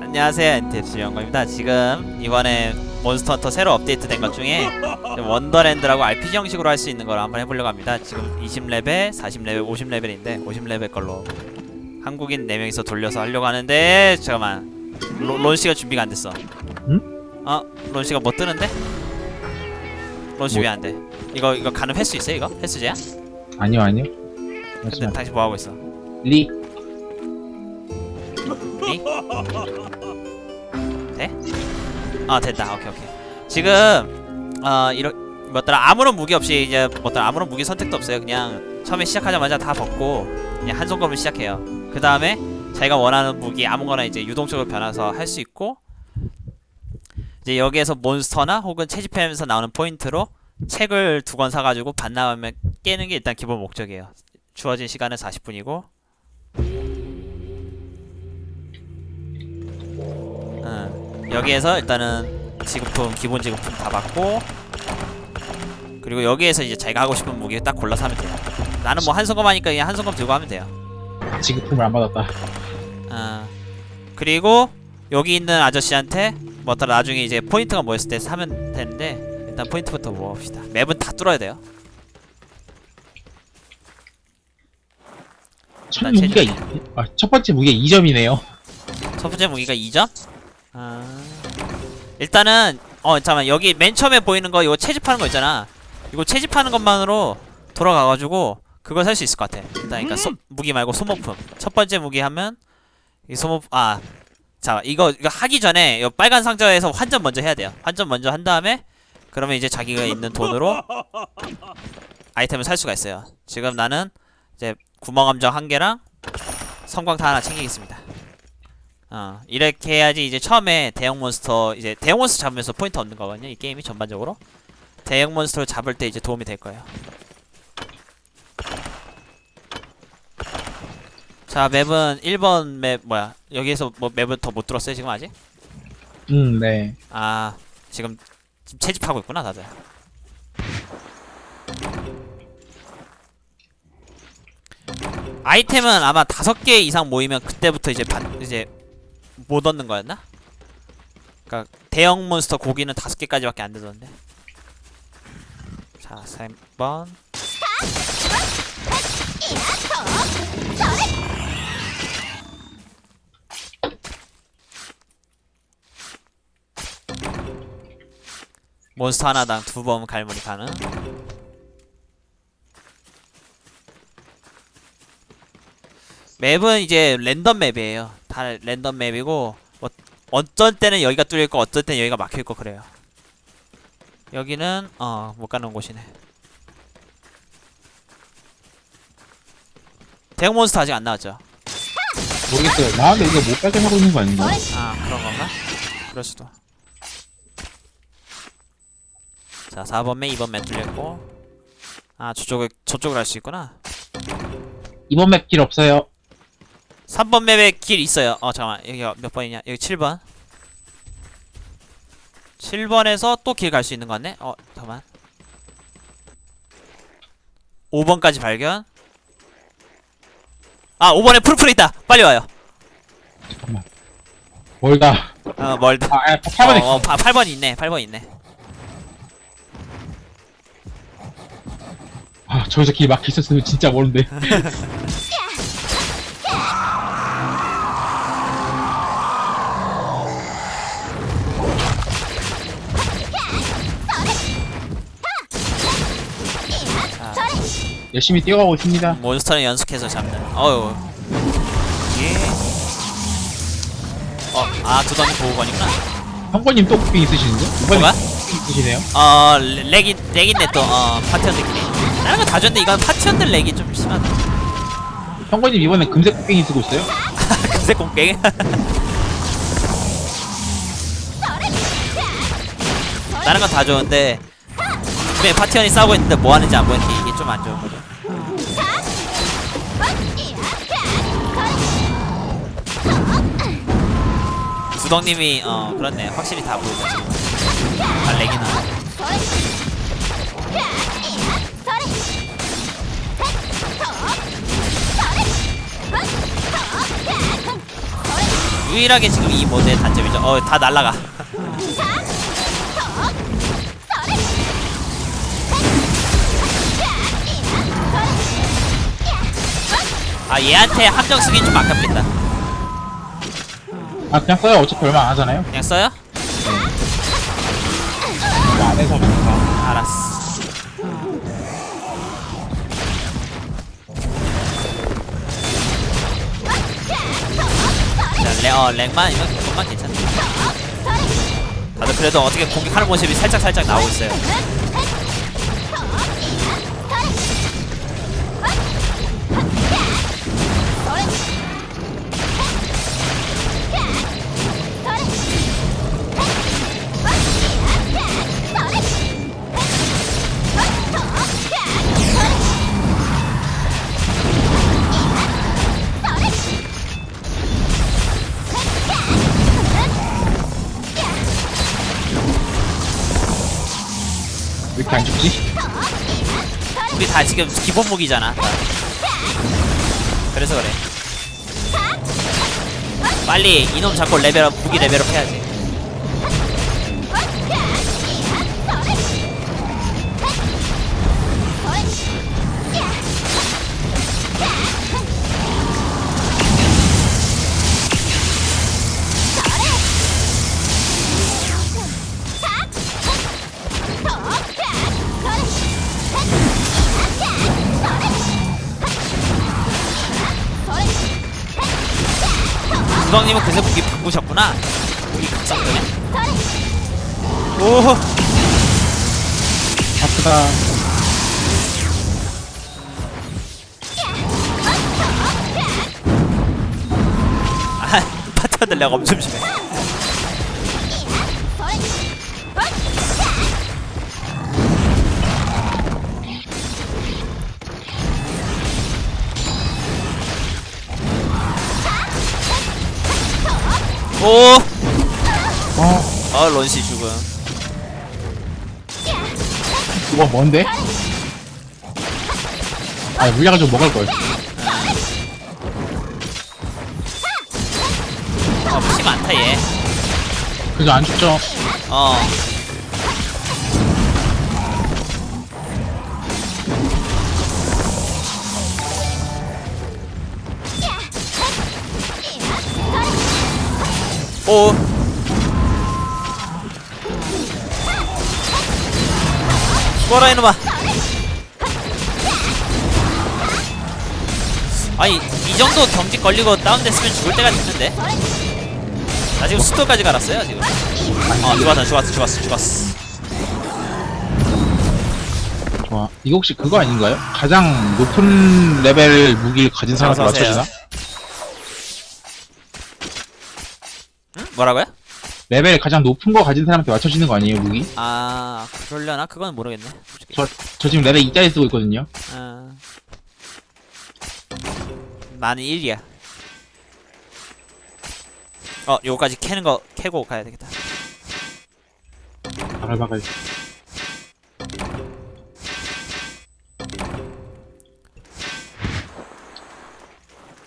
안녕하세요 엔테스 영광입니다 지금 이번에 몬스터 헌터 새로 업데이트 된 것 중에 원더랜드라고 RPG 형식으로 할 수 있는 걸 한번 해보려고 합니다 지금 20레벨, 40레벨, 50레벨인데 50레벨 걸로 한국인 4명이서 돌려서 하려고 하는데 잠깐만 로, 론씨가 준비가 안 됐어 응? 어? 론씨가 뭐 뜨는데? 론씨 뭐? 왜안 돼? 이거 이거 가능 횟수 있어 이거? 횟수제야? 아니요 아니요 근데 당신 뭐 하고 있어? 리 아 됐다. 오케이 오케이. 지금 어 이런 뭐더라? 아무런 무기 없이 이제 뭐더라? 아무런 무기 선택도 없어요. 그냥 처음에 시작하자마자 다 벗고 그냥 한 손검을 시작해요. 그 다음에 자기가 원하는 무기 아무거나 이제 유동적으로 변해서 할 수 있고 이제 여기에서 몬스터나 혹은 채집하면서 나오는 포인트로 책을 두 권 사가지고 반나오면 깨는 게 일단 기본 목적이에요. 주어진 시간은 40분이고. 응. 여기에서 일단은 지급품 기본 지급품 다 받고 그리고 여기에서 이제 자기가 하고 싶은 무기 딱 골라서 하면 돼요. 나는 뭐 한성검 하니까 그냥 한성검 들고 하면 돼요. 지급품을 안 받았다. 어. 그리고 여기 있는 아저씨한테 뭐더라 나중에 이제 포인트가 모였을 때 사면 되는데 일단 포인트부터 모읍시다. 맵은 다 뚫어야 돼요. 첫난 무기가 이, 아, 첫 번째 무기가 2점이네요. 첫 번째 무기가 2점? 아... 일단은 어 잠깐만. 여기 맨 처음에 보이는 거 이거 채집하는 거 있잖아. 이거 채집하는 것만으로 돌아가가지고 그걸 살 수 있을 것 같아. 일단 그러니까 소, 무기 말고 소모품. 첫 번째 무기 하면 이 소모 아 자 이거 이거 하기 전에 이 빨간 상자에서 환전 먼저 해야 돼요. 환전 먼저 한 다음에 그러면 이제 자기가 있는 돈으로 아이템을 살 수가 있어요. 지금 나는 이제 구멍함정 한 개랑 성광탄 하나 챙기겠습니다 어 이렇게 해야지 이제 처음에 대형 몬스터 이제 대형 몬스터 잡으면서 포인트 얻는 거거든요 이 게임이 전반적으로. 대형 몬스터를 잡을 때 이제 도움이 될 거예요. 자 맵은 1번 맵 뭐야 여기에서 뭐 맵을 더 못 들었어요 지금 아직? 음 네. 아 지금 지금 채집하고 있구나 다들. 아이템은 아마 다섯 개 이상 모이면 그때부터 이제 반 이제 못 얻는 거였나? 그러니까 대형 몬스터 고기는 다섯 개까지밖에 안 되던데. 자, 3번. 몬스터 하나당 두 번 갈무리 가능. 맵은 이제 랜덤 맵이에요. 다 랜덤 맵이고 뭐 어떤 때는 여기가 뚫려 있고 어떤 때는 여기가 막혀 있고 그래요. 여기는 어 못 가는 곳이네. 대형 몬스터 아직 안 나왔죠? 모르겠어요 나한테 이거 못 빼게 하고 있는 거 아닌가 아 그런 건가? 그럴 수도. 자 4번 맵, 2번 맵 뚫렸고 아 저쪽을 저쪽을 할 수 있구나. 이번 맵길 없어요 3번 맵에 길 있어요. 어 잠깐만 여기가 몇 번이냐? 여기 7번. 7번에서 또 길 갈 수 있는 거 같네? 어 잠깐만. 5번까지 발견. 아 5번에 풀풀 있다. 빨리 와요. 잠깐만 멀다 어 멀다. 아, 아 8번에 어, 어 8번 있네. 8번 있네. 아 저기서 길 막혀 있었으면 진짜 모른데 열심히 뛰어가고 있습니다 몬스터는 연속해서 잡는. 어유. 예. 어, 아 두덩이 보호관이구나. 형권님 또 쿠킹 있으시는데? 뭐가? 있으시네요 어 렉이 렉이네 또. 어 파티원들끼리. 다른 거다 줬는데 이건 파티원들 렉이 좀 심하다. 형권님 이번에 금색 쿠킹이 쓰고 있어요? 금색 공갱. 다른 건 다 좋은데 왜 파티원이 싸우고 있는데 뭐 하는지 안 보이는 게 이게 좀 안 좋은 거죠. 두덩님이 어 그렇네 확실히 다 지금. 아 렉이나. 유일하게 지금 이 모드의 단점이죠. 어, 다 날라가. 아, 얘한테 함정 쓰긴 좀 아깝겠다. 아 그냥 써요 어차피 얼마 안 하잖아요 그냥 써요? 이거 안 해서 그런가 알았어. 자, 렉, 어, 렉만 아니면 그것만 괜찮아. 다들 그래도 어떻게 공격하는 모습이 살짝 살짝 나오고 있어요. 이렇게 안 죽지? 우리 다 지금 기본 무기잖아. 그래서 그래. 빨리 이놈 잡고 레벨업 무기 레벨업 해야지. 구덩님은 그새 무기 바꾸셨구나. 무기 극상 때문에. 오, 아프다 아, 파트너들 내가 엄청 심해. 오, 어어 런시 죽음. 이거 뭔데? 아 물약을 좀 먹을걸 어, 피 많다 얘. 그래서 안 죽죠 어. 오. 죽어라 이놈아. 아니 이 정도 경직 걸리고 다운됐으면 죽을 때가 됐는데. 나 지금 수도까지 갈았어요 지금. 어 죽었어 죽었어 죽었어 죽었어. 좋아 이거 혹시 그거 아닌가요? 가장 높은 레벨 무기를 가진 사람한테. 맞춰주나? 뭐라고요? 레벨 가장 높은 거 가진 사람한테 맞춰지는 거 아니에요 무기? 아 그러려나? 그건 모르겠네. 솔직히. 저, 저 지금 레벨 2짜리 쓰고 있거든요 아. 나는 1이야. 어, 요거까지 캐는 거 캐고 가야 되겠다. 바글바글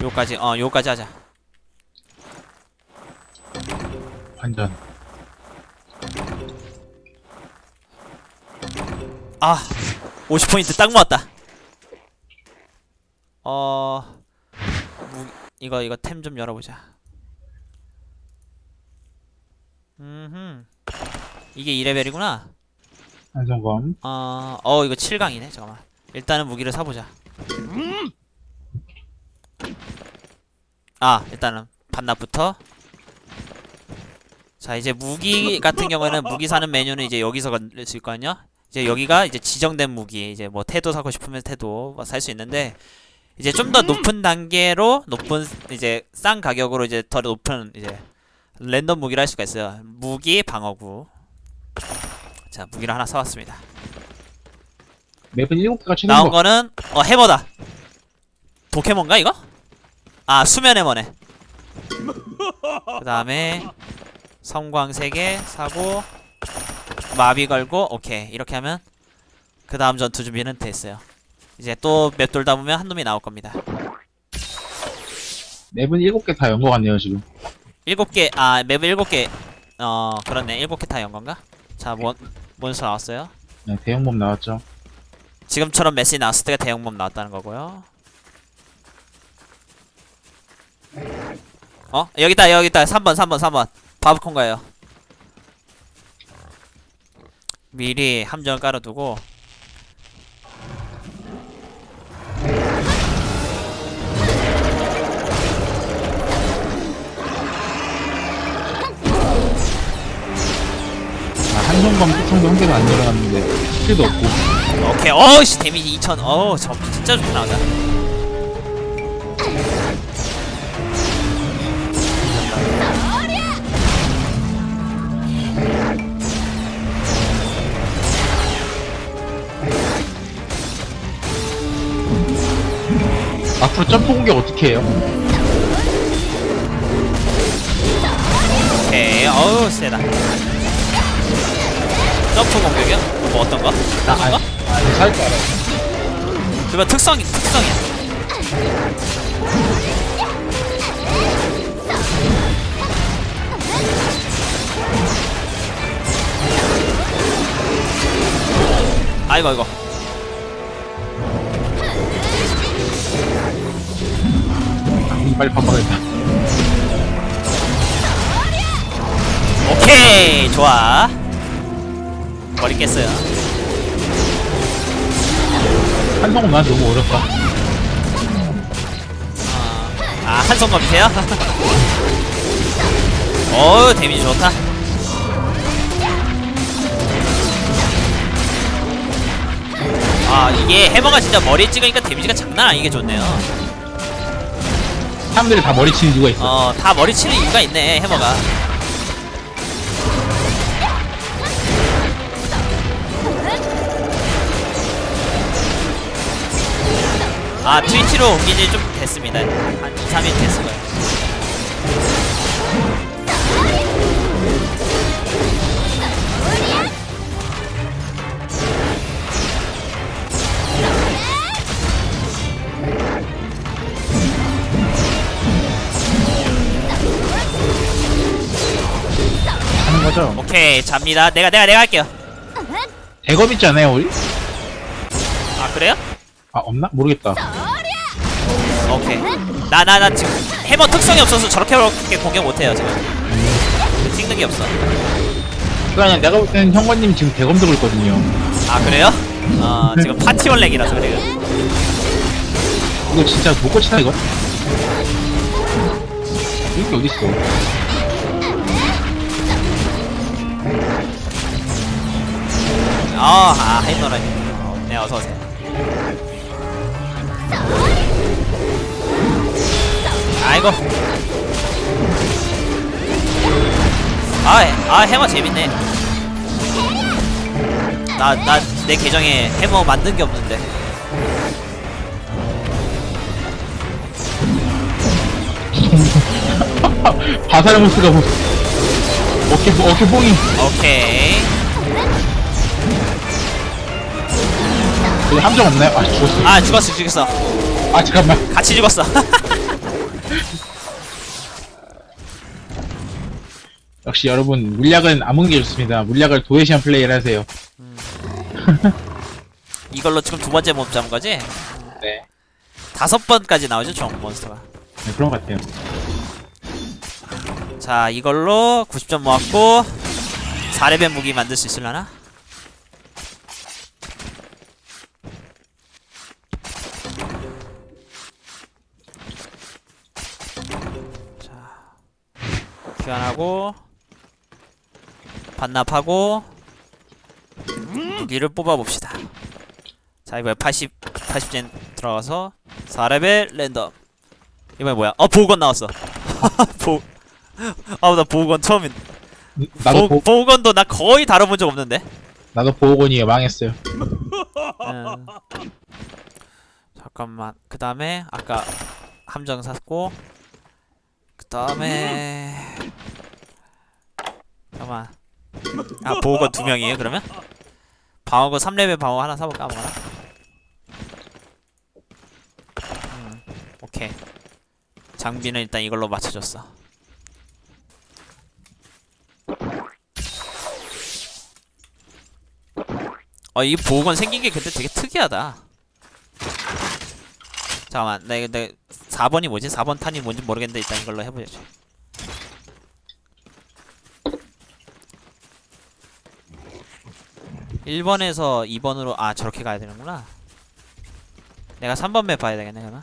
요거까지, 어, 요거까지 하자. 완전 아, 50포인트 딱 모았다. 어, 무, 이거, 이거 템 좀 열어보자. 음, 이게 2레벨이구나. 안성검 어, 어 이거 7강이네. 잠깐만. 일단은 무기를 사보자. 아, 일단은 반납부터. 자, 이제 무기 같은 경우에는 무기 사는 메뉴는 이제 여기서 건릴 수 있거든요. 이제 여기가 이제 지정된 무기, 이제 뭐 태도 사고 싶으면 태도 뭐살수 있는데 이제 좀 더 높은 단계로 높은 이제 싼 가격으로 이제 더 높은 이제 랜덤 무기를 할 수가 있어요. 무기 방어구. 자, 무기를 하나 사왔습니다. 맵은 7개가 최근 나온 거 거는 어 해머다. 도케몬가 이거? 아 수면 해머네. 그 다음에 성광 3개 사고 마비 걸고 오케이 이렇게 하면 그 다음 전투 준비는 됐어요. 이제 또맵 돌다 보면 한 놈이 나올 겁니다. 맵은 7개 다 연거 같네요 지금 일곱 개아 맵을 일곱 개어 그렇네 일곱 개다 연 건가? 자 몬 몬스터 나왔어요 네, 대형범 나왔죠. 지금처럼 메시 나왔을 때가 대형몸 나왔다는 거고요 어? 여기다 여기다 3번 3번 3번 바브콘 가요. 미리 함정을 깔아두고. 아, 한성검 특성도 한 개도 안 내려갔는데 스킬도 없고. 오케이. 어우씨 데미지 2000 어우 저 진짜 좋게 나오다 앞으로 점프 공격 어떻게 해요? 오케이 어우 세다 점프 공격이요? 뭐 어떤 거? 나 어떤 거? 살줄 알아요. 그거 특성이 특성이야 아이고 아이고 빨리 반박했다. 오케이 좋아 머리 깼어요 한성검 난 너무 어렵다. 아 한성검이세요? 어우 데미지 좋다 아 이게 해머가 진짜 머리에 찍으니까 데미지가 장난 아니게 좋네요 사람들이 다 머리 치는 이유가 있어. 어 다 머리 치는 이유가 있네 해머가. 아 트위치로 옮긴 지좀 됐습니다. 한 2, 3일 됐어요 오케이 잡니다 내가 내가 내가 할게요 있지 않아요, 우리? 아 그래요? 아, 없나? 모르겠다. 오케이 나 나 나 지금 해머 특성이 없어서 저렇게 공격 못해요 지금 찍는 게 없어 그러니까 내가 볼 때는 형관님 지금 대검 들고 있거든요. 아 그래요? 어 지금 파티원 렉이라서 그래요 이거 진짜 못 고치다, 이거? 이게 어딨어. 아, 아 하이너라니 네 어서오세요. 아이고. 아, 해- 아 해머 재밌네. 나 나 내 계정에 해머 만든 게 없는데. 바사르무스가 뭐. 어깨, 어깨 뽕이. 오케이 여기 함정 없나요? 아, 죽었어. 아 죽었어 죽었어 아, 잠깐만. 같이 죽었어 역시 여러분, 물약은 아무 게 좋습니다. 물약을 도외시한 플레이를 하세요. 이걸로 지금 두 번째 몹 잡은 거지? 네. 다섯 번까지 나오죠 총 몬스터가 네, 그런 것 같아요. 자 이걸로 90점 모았고 4레벨 무기 만들 수 있을라나? 교환하고 반납하고 무기를 뽑아봅시다 자 이번에 80 80젠 들어가서 4레벨 랜덤 이번에 뭐야? 어 보건 나왔어 보 아우 나 보건 처음인 나도 보, 보, 보건도 나 거의 다뤄본 적 없는데 나도 보호건이에요. 망했어요. 음. 잠깐만 그 다음에 아까 함정 샀고 그 다음에 잠깐만 아 보호가 두 명이에요 그러면? 방어고 3레벨 방어 하나 사볼까 아무거나? 음, 오케이 장비는 일단 이걸로 맞춰줬어 어, 이 보호건 생긴 게 근데 되게 특이하다. 잠깐만, 나 이거, 내 4번이 뭐지? 4번 탄이 뭔지 모르겠는데 일단 이걸로 해보자. 일번에서 2번으로 아 저렇게 가야 되는구나. 내가 3번 맵 봐야 되겠네 그러면.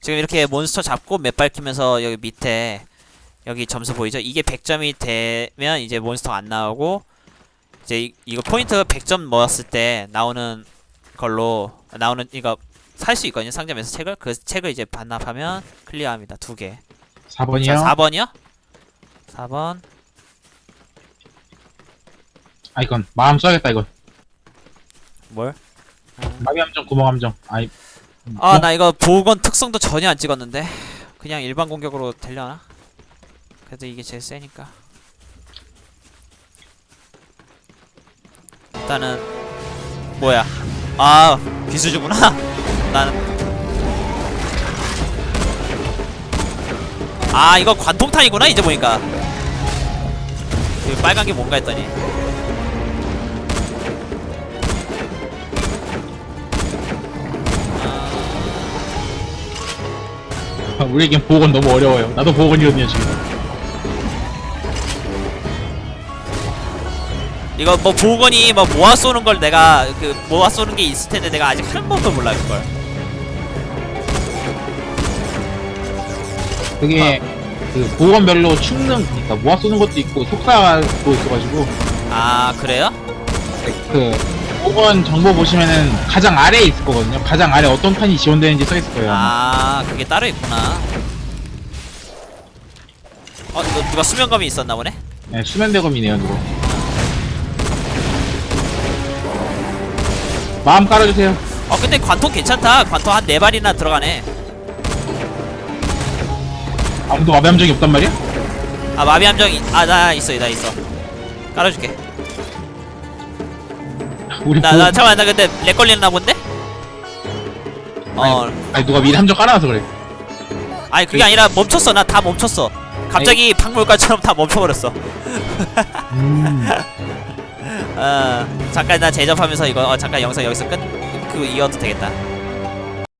지금 이렇게 몬스터 잡고 맵 밝히면서 여기 밑에 여기 점수 보이죠? 이게 100점이 되면 이제 몬스터 안 나오고 이제 이, 이거 포인트 100점 모았을 때 나오는 걸로 나오는 이거 살 수 있거든요 상점에서 책을 그 책을 이제 반납하면 클리어합니다 두 개. 4번이요? 자 4번이요? 4번 아 이건 마음 써야겠다 이건 뭘? 마비 함정 구멍 함정 아이 아 나 이거 보건 특성도 전혀 안 찍었는데 그냥 일반 공격으로 되려나? 그래도 이게 제일 세니까 일단은 뭐야 아 비수주구나. 나는 아 이거 관통탄이구나 이제 보니까. 이 빨간 게 뭔가 했더니. 우리에겐 보건 너무 어려워요. 나도 보건이거든요 지금 이거 뭐 보건이 뭐 모아 쏘는 걸 내가 그 모아 쏘는 게 있을 텐데 내가 아직 한 번도 몰라 그걸 그게 그 보건별로 충능 그러니까 모아 쏘는 것도 있고 속사도 있어가지고 아 그래요? 그 보건 정보 보시면은 가장 아래에 있을 거거든요 가장 아래 어떤 판이 지원되는지 써 있을 거예요 아마. 아 그게 따로 있구나 어 너, 누가 수면검이 있었나 보네? 네, 수면 대검이네요 누구 마음 깔아주세요. 어 근데 관통 괜찮다. 관통 한 네 발이나 들어가네. 아무도 마비 함정이 없단 말이야? 아 마비 함정이 아 나 있어 나 있어. 깔아줄게. 우리 나 나 잠깐만 나 근데 렉 걸리나 본데? 어. 아니 누가 미리 함정 깔아놔서 그래. 아니 그게 아니라 멈췄어. 나 다 멈췄어. 갑자기 박물관처럼 다 멈춰버렸어. 음. 어 잠깐 나 제접하면서 이거 어 잠깐 영상 여기서 끝? 그 이어도 되겠다